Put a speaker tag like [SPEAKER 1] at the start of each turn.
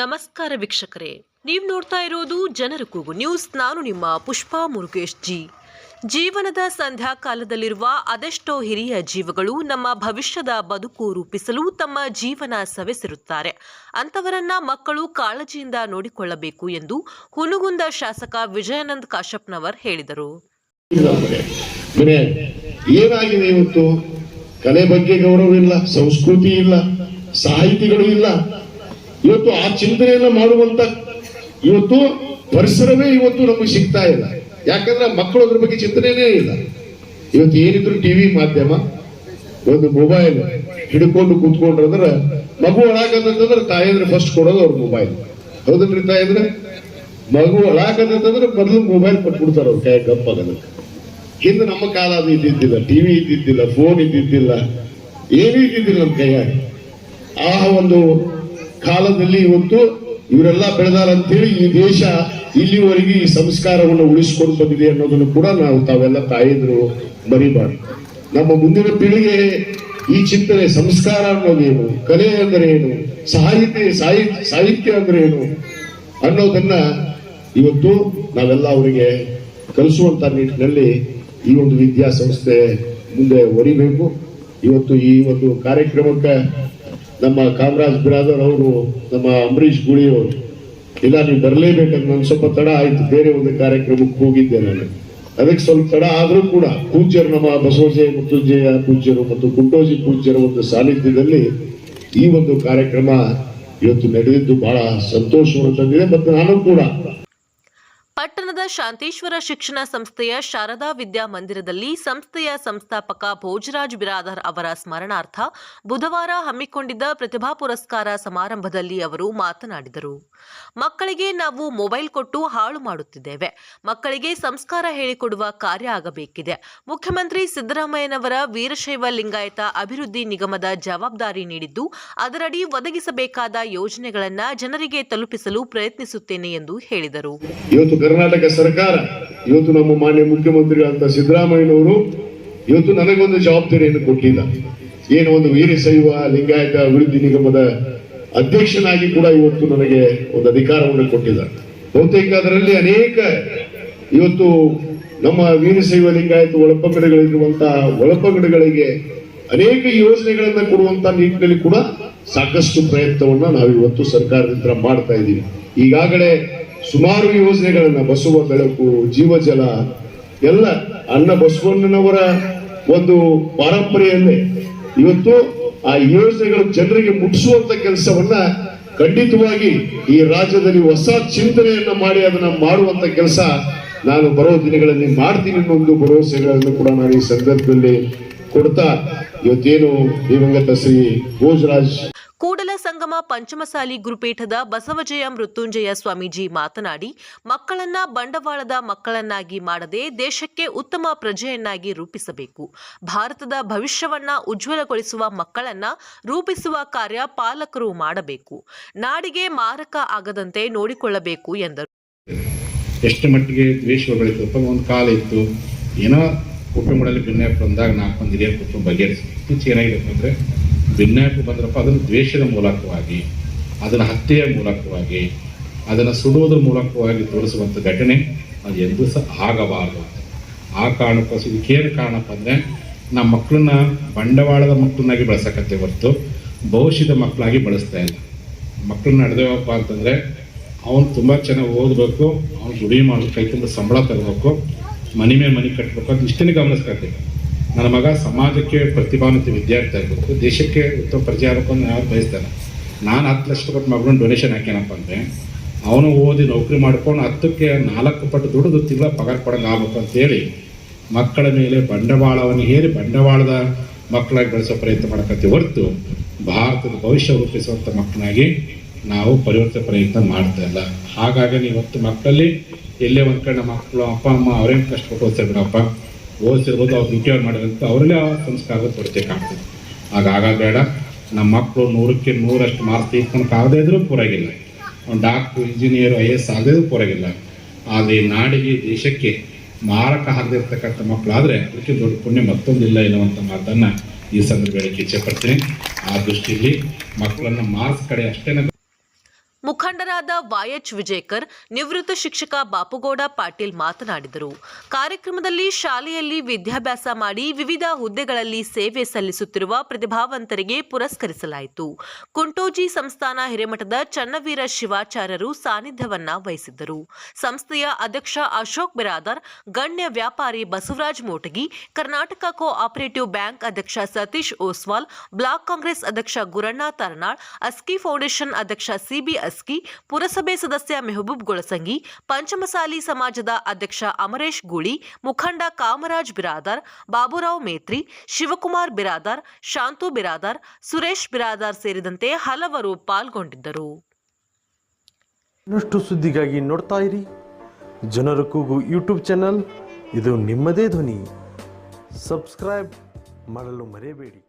[SPEAKER 1] ನಮಸ್ಕಾರ ವೀಕ್ಷಕರೇ. ನೀವು ನೋಡ್ತಾ ಇರೋದು ಜನರ ಕೂಗು ನ್ಯೂಸ್. ನಾನು ನಿಮ್ಮ ಪುಷ್ಪಾ ಮುರುಗೇಶ್ ಜಿ. ಜೀವನದ ಸಂಧ್ಯಾಕಾಲದಲ್ಲಿರುವ ಅದೆಷ್ಟೋ ಹಿರಿಯ ಜೀವಗಳು ನಮ್ಮ ಭವಿಷ್ಯದ ಬದುಕು ರೂಪಿಸಲು ತಮ್ಮ ಜೀವನ ಸವೆಸಿರುತ್ತಾರೆ. ಅಂಥವರನ್ನ ಮಕ್ಕಳು ಕಾಳಜಿಯಿಂದ ನೋಡಿಕೊಳ್ಳಬೇಕು ಎಂದು ಹುನುಗುಂದ ಶಾಸಕ ವಿಜಯಾನಂದ್ ಕಾಶಪ್ಪನವರ್ ಹೇಳಿದರು.
[SPEAKER 2] ಏನಾಗಿದೆ ಇವತ್ತು? ಕಲೆ ಬಗ್ಗೆ ಗೌರವ ಇಲ್ಲ ಸಂಸ್ಕೃತಿ ಇಲ್ಲ, ಸಾಹಿತಿಗಳು ಇಲ್ಲ ಇವತ್ತು ಆ ಚಿಂತನೆಯನ್ನ ಮಾಡುವಂತ ಇವತ್ತು ಪರಿಸರವೇ ಇವತ್ತು ನಮಗೆ ಸಿಗ್ತಾ ಇಲ್ಲ. ಯಾಕಂದ್ರೆ ಮಕ್ಕಳು ಅದ್ರ ಬಗ್ಗೆ ಚಿಂತನೆನೇ ಇಲ್ಲ. ಇವತ್ತು ಏನಿದ್ರು ಟಿವಿ ಮಾಧ್ಯಮ, ಒಂದು ಮೊಬೈಲ್ ಹಿಡ್ಕೊಂಡು ಕೂತ್ಕೊಂಡ್ರಂದ್ರ ಮಗು ಒಳಗಂತಂದ್ರೆ ತಾಯಂದ್ರೆ ಫಸ್ಟ್ ಕೊಡೋದು ಅವ್ರ ಮೊಬೈಲ್ ಹೌದನ್ರಿ ತಾಯಂದ್ರೆ? ಮಗು ಒಳಗಂತಂದ್ರೆ ಮೊದಲು ಮೊಬೈಲ್ ಕೊಟ್ಬಿಡ್ತಾರ ಅವ್ರ ಕೈ ಗಪ್ಪಾಗದಕ್ಕೆ ಹಿಂದೆ ನಮ್ಮ ಕಾಲ ಅದು ಇದ್ದಿದ್ದಿಲ್ಲ. ಟಿವಿ ಇದ್ದಿದ್ದಿಲ್ಲ ಫೋನ್ ಇದ್ದಿದ್ದಿಲ್ಲ, ಏನೂ ಇದ್ದಿದ್ದಿಲ್ಲ ನಮ್ಮ ಕೈಯಾಗ. ಆ ಒಂದು ಕಾಲದಲ್ಲಿ ಇವತ್ತು ಇವರೆಲ್ಲ ಬೆಳೆದಾರಂತೇಳಿ ಈ ದೇಶ ಇಲ್ಲಿವರೆಗೆ ಈ ಸಂಸ್ಕಾರವನ್ನು ಉಳಿಸ್ಕೊಂಡು ಬಂದಿದೆ ಅನ್ನೋದನ್ನು ಕೂಡ ನಾವು ತಾವೆಲ್ಲ ತಾಯಿದ್ರು ಮರಿಬಾರ್ದು. ನಮ್ಮ ಮುಂದಿನ ಪೀಳಿಗೆ ಈ ಚಿಂತನೆ ಸಂಸ್ಕಾರ ಅನ್ನೋದೇನು, ಕಲೆ ಅಂದ್ರೆ ಏನು ಸಾಹಿತ್ಯ ಸಾಹಿತ್ಯ ಸಾಹಿತ್ಯ ಅಂದ್ರೆ ಏನು ಅನ್ನೋದನ್ನ ಇವತ್ತು ನಾವೆಲ್ಲ ಅವರಿಗೆ ಕಲಿಸುವಂತ ನಿಟ್ಟಿನಲ್ಲಿ ಈ ಒಂದು ವಿದ್ಯಾಸಂಸ್ಥೆ ಮುಂದೆ ಒರಿಬೇಕು ಇವತ್ತು ಈ ಒಂದು ಕಾರ್ಯಕ್ರಮಕ್ಕೆ ನಮ್ಮ ಕಾಮರಾಜ್ ಬಿರಾದರ್ ಅವರು, ನಮ್ಮ ಅಂಬರೀಶ್ ಗುಳಿ ಅವರು, ಇಲ್ಲ, ನೀವು ಬರಲೇಬೇಕಂತ ನಾನು ಸ್ವಲ್ಪ ತಡ ಆಯ್ತು. ಬೇರೆ ಒಂದು ಕಾರ್ಯಕ್ರಮಕ್ಕೆ ಹೋಗಿದ್ದೆ ನಾನು. ಅದಕ್ಕೆ ಸ್ವಲ್ಪ ತಡ ಆದರೂ ಕೂಡ ಪೂಜ್ಯರು ನಮ್ಮ ಬಸವಜಯ ಮುತ್ತುಜಯ ಪೂಜ್ಯರು ಮತ್ತು ಕುಂಟೋಜಿ ಪೂಜ್ಯರ ಒಂದು ಸಾನ್ನಿಧ್ಯದಲ್ಲಿ ಈ ಒಂದು ಕಾರ್ಯಕ್ರಮ ಇವತ್ತು ನಡೆದಿದ್ದು ಬಹಳ ಸಂತೋಷವನ್ನು ತಂದಿದೆ. ಮತ್ತು ನಾನು ಕೂಡ
[SPEAKER 1] ಶಾಂತೇಶ್ವರ ಶಿಕ್ಷಣ ಸಂಸ್ಥೆಯ ಶಾರದಾ ವಿದ್ಯಾ ಮಂದಿರದಲ್ಲಿ ಸಂಸ್ಥೆಯ ಸಂಸ್ಥಾಪಕ ಭೋಜರಾಜ್ ಬಿರಾದರ್ ಅವರ ಸ್ಮರಣಾರ್ಥ ಬುಧವಾರ ಹಮ್ಮಿಕೊಂಡಿದ್ದ ಪ್ರತಿಭಾ ಪುರಸ್ಕಾರ ಸಮಾರಂಭದಲ್ಲಿ ಅವರು ಮಾತನಾಡಿದರು. ಮಕ್ಕಳಿಗೆ ನಾವು ಮೊಬೈಲ್ ಕೊಟ್ಟು ಹಾಳು ಮಾಡುತ್ತಿದ್ದೇವೆ. ಮಕ್ಕಳಿಗೆ ಸಂಸ್ಕಾರ ಹೇಳಿಕೊಡುವ ಕಾರ್ಯ ಆಗಬೇಕಿದೆ. ಮುಖ್ಯಮಂತ್ರಿ ಸಿದ್ದರಾಮಯ್ಯನವರ ವೀರಶೈವ ಲಿಂಗಾಯತ ಅಭಿವೃದ್ಧಿ ನಿಗಮದ ಜವಾಬ್ದಾರಿ ನೀಡಿದ್ದು, ಅದರಡಿ ಒದಗಿಸಬೇಕಾದ ಯೋಜನೆಗಳನ್ನು ಜನರಿಗೆ ತಲುಪಿಸಲು ಪ್ರಯತ್ನಿಸುತ್ತೇನೆ ಎಂದು ಹೇಳಿದರು.
[SPEAKER 2] ಇವತ್ತು ಕರ್ನಾಟಕ ಸರ್ಕಾರ, ಇವತ್ತು ನಮ್ಮ ಮಾನ್ಯ ಮುಖ್ಯಮಂತ್ರಿಗಳಂತ ಸಿದ್ದರಾಮಯ್ಯನವರು ಇವತ್ತು ನನಗೊಂದು ಜವಾಬ್ದಾರಿಯನ್ನು ಕೊಟ್ಟಿಲ್ಲ. ಏನು ಒಂದು ವೀರಶೈವ ಲಿಂಗಾಯತ ಅಭಿವೃದ್ಧಿ ನಿಗಮದ ಅಧ್ಯಕ್ಷನಾಗಿ ಕೂಡ ಇವತ್ತು ನನಗೆ ಒಂದು ಅಧಿಕಾರವನ್ನು ಕೊಟ್ಟಿಲ್ಲ. ಬಹುತೇಕ ಅದರಲ್ಲಿ ಅನೇಕ ಇವತ್ತು ನಮ್ಮ ವೀರಶೈವ ಲಿಂಗಾಯತ ಒಳಪಂಗಡಗಳಿರುವಂತಹ ಒಳಪಂಗಡಗಳಿಗೆ ಅನೇಕ ಯೋಜನೆಗಳನ್ನ ಕೊಡುವಂತ ನಿಟ್ಟಿನಲ್ಲಿ ಕೂಡ ಸಾಕಷ್ಟು ಪ್ರಯತ್ನವನ್ನ ನಾವಿವತ್ತು ಸರ್ಕಾರದಿಂದ ಮಾಡ್ತಾ ಇದ್ದೀವಿ. ಈಗಾಗಲೇ ಸುಮಾರು ಯೋಜನೆಗಳನ್ನ ಬಸವ ಬೆಳಕು, ಜೀವಜಲ, ಎಲ್ಲ ಅನ್ನ ಬಸವಣ್ಣನವರ ಒಂದು ಪಾರಂಪರೆಯಲ್ಲೇ ಇವತ್ತು ಆ ಯೋಜನೆಗಳು ಜನರಿಗೆ ಮುಟ್ಟಿಸುವಂತ ಕೆಲಸವನ್ನ ಖಂಡಿತವಾಗಿ ಈ ರಾಜ್ಯದಲ್ಲಿ ಹೊಸ ಚಿಂತನೆಯನ್ನ ಮಾಡಿ ಅದನ್ನ ಮಾಡುವಂತ ಕೆಲಸ ನಾನು ಬರೋ ದಿನಗಳಲ್ಲಿ ಮಾಡ್ತೀನಿ ಒಂದು ಭರವಸೆಗಳನ್ನು ಕೂಡ ನಾನು ಈ ಸಂದರ್ಭದಲ್ಲಿ ಕೊಡ್ತಾ ಇವತ್ತೇನು ದಿವಂಗತ ಶ್ರೀ ಭೋಜರಾಜ್
[SPEAKER 1] ಕೂಡಲ ಸಂಗಮ ಪಂಚಮಸಾಲಿ ಗುರುಪೀಠದ ಬಸವಜಯ ಮೃತ್ಯುಂಜಯ ಸ್ವಾಮೀಜಿ ಮಾತನಾಡಿ, ಮಕ್ಕಳನ್ನ ಬಂಡವಾಳದ ಮಕ್ಕಳನ್ನಾಗಿ ಮಾಡದೆ ದೇಶಕ್ಕೆ ಉತ್ತಮ ಪ್ರಜೆಯನ್ನಾಗಿ ರೂಪಿಸಬೇಕು. ಭಾರತದ ಭವಿಷ್ಯವನ್ನ ಉಜ್ವಲಗೊಳಿಸುವ ಮಕ್ಕಳನ್ನ ರೂಪಿಸುವ ಕಾರ್ಯ ಪಾಲಕರು ಮಾಡಬೇಕು. ನಾಡಿಗೆ ಮಾರಕ ಆಗದಂತೆ ನೋಡಿಕೊಳ್ಳಬೇಕು ಎಂದರು.
[SPEAKER 3] ಎಷ್ಟು ಮಟ್ಟಿಗೆ ದ್ವೇಷ ಒಂದು ಕಾಲ ಇತ್ತು. ಏನೋ ಕುಟುಂಬದಲ್ಲಿ ಬಂದಾಗ ನಾಲ್ಕು ಮಂದಿ ಕುಟುಂಬ ಬಗೆಹರಿಸಿ. ಇತ್ತೀಚೆಗೆ ಭಿನ್ನಾಪ ಬಂದ್ರಪ್ಪ, ಅದನ್ನು ದ್ವೇಷದ ಮೂಲಕವಾಗಿ, ಅದನ್ನು ಹತ್ಯೆಯ ಮೂಲಕವಾಗಿ, ಅದನ್ನು ಸುಡುವುದರ ಮೂಲಕವಾಗಿ ತೋರಿಸುವಂಥ ಘಟನೆ ಅದು ಎಂದೂ ಸಹ ಆಗಬಾರದು. ಆ ಕಾರಣಕ್ಕೋಸ್ಕರ ಇದಕ್ಕೇನು ಕಾರಣಪ್ಪ ಅಂದರೆ, ನಮ್ಮ ಮಕ್ಕಳನ್ನ ಬಂಡವಾಳದ ಮಕ್ಕಳನ್ನಾಗಿ ಬಳಸಕತ್ತೆ ಹೊರತು ಭವಿಷ್ಯದ ಮಕ್ಕಳಾಗಿ ಬಳಸ್ತಾ ಇಲ್ಲ. ಮಕ್ಕಳನ್ನ ನಡೆದೇವಪ್ಪ ಅಂತಂದರೆ, ಅವನು ತುಂಬ ಚೆನ್ನಾಗಿ ಓದಬೇಕು, ಅವ್ನು ದುಡಿ ಮಾಡಬೇಕು, ಕೈ ತುಂಬ ಸಂಬಳ ತರಬೇಕು, ಮನೆ ಮೇಲೆ ಮನೆ ಕಟ್ಟಬೇಕು ಅದು ಇಷ್ಟನ್ನೇ ಗಮನಿಸ್ಕೊಳ್ತೀವಿ ನನ್ನ ಮಗ ಸಮಾಜಕ್ಕೆ ಪ್ರತಿಭಾನ್ವಿತ ವಿದ್ಯಾರ್ಥಿ ಆಗಬೇಕು. ದೇಶಕ್ಕೆ ಉತ್ತಮ ಪ್ರಜೆ ಆಗಬೇಕು ಅಂತ ಯಾರು ಬಯಸ್ತಾನೆ ನಾನು ಹತ್ತು ಲಕ್ಷ ಕೊಟ್ಟು ಮಗನ ಡೊನೇಷನ್ ಹಾಕ್ಯಾನಪ್ಪ ಅಂದರೆ, ಅವನು ಓದಿ ನೌಕರಿ ಮಾಡ್ಕೊಂಡು ಹತ್ತಕ್ಕೆ ನಾಲ್ಕು ಪಟ್ಟು ದುಡಿದು ತಿಂಗಳ ಪಗಾರ ಕೊಡಂಗೆ ಆಗ್ಬೇಕು ಅಂತೇಳಿ ಮಕ್ಕಳ ಮೇಲೆ ಬಂಡವಾಳವನ್ನು ಹೇರಿ ಬಂಡವಾಳದ ಮಕ್ಕಳಾಗಿ ಬೆಳೆಸೋ ಪ್ರಯತ್ನ ಮಾಡಕತ್ತೀವಿ ಹೊರತು ಭಾರತದ ಭವಿಷ್ಯ ರೂಪಿಸುವಂಥ ಮಕ್ಕಳಾಗಿ ನಾವು ಪರಿವರ್ತನೆ ಪ್ರಯತ್ನ ಮಾಡ್ತಾ ಇಲ್ಲ. ಹಾಗಾಗಿ ಇವತ್ತು ಮಕ್ಕಳಲ್ಲಿ ಎಲ್ಲೇ ಒಂದು ಕಡೆ ಮಕ್ಕಳು ಅಪ್ಪ, ಅಮ್ಮ, ಅವರೇನು ಕಷ್ಟಪಟ್ಟು ಓದಿಸಿರ್ಬಿಡಪ್ಪ ಓದಿಸಿರ್ಬೋದು ಅವ್ರು ಡ್ಯೂಟಿ ಮಾಡಿದಂತ ಅವರಲ್ಲೇ ಆ ಸಂಸ್ಕಾರ ಕಾಣ್ತದೆ ಹಾಗಾಗ ಬೇಡ. ನಮ್ಮ ಮಕ್ಕಳು ನೂರಕ್ಕೆ ನೂರಷ್ಟು ಮಾರ್ಕ್ಸ್ ತೀರ್ಕೊಂಡು ಆಗದೇ ಇದ್ರೂ ಪೂರಾಗಿಲ್ಲ. ಒಂದು ಡಾಕ್ಟ್ರು ಇಂಜಿನಿಯರ್ ಐ ಎಸ್ ಆಗದೇ ಪೂರಾಗಿಲ್ಲ. ಆದರೆ ಈ ನಾಡಿಗೆ ದೇಶಕ್ಕೆ ಮಾರಕ ಆಗದಿರ್ತಕ್ಕಂಥ ಮಕ್ಕಳಾದರೆ ಅದಕ್ಕೆ ದೊಡ್ಡ ಪುಣ್ಯ ಮತ್ತೊಂದಿಲ್ಲ ಎನ್ನುವಂಥ ಮಾತನ್ನು ಈ ಸಂದರ್ಭದಲ್ಲಿ ಇಚ್ಛೆ ಪಡ್ತೀನಿ. ಆ ದೃಷ್ಟಿಯಲ್ಲಿ ಮಕ್ಕಳನ್ನು ಮಾರ್ಕ್ಸ್ ಕಡೆ ಅಷ್ಟೇ
[SPEAKER 1] ಮುಖಂಡರಾದ ವಾಯಚ್ ವಿಜಯಕರ್, ನಿವೃತ್ತ ಶಿಕ್ಷಕ ಬಾಪುಗೌಡ ಪಾಟೀಲ್ ಮಾತನಾಡಿದರು. ಕಾರ್ಯಕ್ರಮದಲ್ಲಿ ಶಾಲೆಯಲ್ಲಿ ವಿದ್ಯಾಭ್ಯಾಸ ಮಾಡಿ ವಿವಿಧ ಹುದ್ದೆಗಳಲ್ಲಿ ಸೇವೆ ಸಲ್ಲಿಸುತ್ತಿರುವ ಪ್ರತಿಭಾವಂತರಿಗೆ ಪುರಸ್ಕರಿಸಲಾಯಿತು. ಕುಂಟೋಜಿ ಸಂಸ್ಥಾನ ಹಿರೇಮಠದ ಚನ್ನವೀರ ಶಿವಾಚಾರ್ಯರು ಸಾನ್ನಿಧ್ಯವನ್ನ ವಹಿಸಿದ್ದರು. ಸಂಸ್ಥೆಯ ಅಧ್ಯಕ್ಷ ಅಶೋಕ್ ಬಿರಾದರ್, ಗಣ್ಯ ವ್ಯಾಪಾರಿ Basavaraj Motagi, Karnataka co operative bank ಅಧ್ಯಕ್ಷ ಸತೀಶ್ ಓಸ್ವಾಲ್, ಬ್ಲಾಕ್ ಕಾಂಗ್ರೆಸ್ ಅಧ್ಯಕ್ಷ ಗುರಣ್ಣ ತರನಾಳ್, ಅಸ್ಕಿ ಫೌಂಡೇಶನ್ ಅಧ್ಯಕ್ಷ ಸಿಬಿ ಅಸ್ಕಿ ಪುರಸಭೆ ಸದಸ್ಯ ಮೆಹಬೂಬ್ ಗೊಳಸಂಗಿ, ಪಂಚಮಸಾಲಿ ಸಮಾಜದ ಅಧ್ಯಕ್ಷ ಅಮರೇಶ್ ಗೂಳಿ, ಮುಖಂಡ ಕಾಮರಾಜ್ ಬಿರಾದಾರ್, ಬಾಬುರಾವ್ ಮೇತ್ರಿ, ಶಿವಕುಮಾರ್ ಬಿರಾದಾರ್, ಶಾಂತು ಬಿರಾದಾರ್, ಸುರೇಶ್ ಬಿರಾದಾರ್ ಸೇರಿದಂತೆ ಹಲವರು ಪಾಲ್ಗೊಂಡಿದ್ದರು.
[SPEAKER 4] ಇನ್ನಷ್ಟು ಸುದ್ದಿಗಾಗಿ ನೋಡ್ತಾ ಇರಿ. ಜನರ ಕೂಗು ಯೂಟ್ಯೂಬ್ ಚಾನಲ್. ಇದು ನಿಮ್ಮದೇ ಧ್ವನಿ. ಸಬ್ಸ್ಕ್ರೈಬ್ ಮಾಡಲು ಮರೆಯಬೇಡಿ.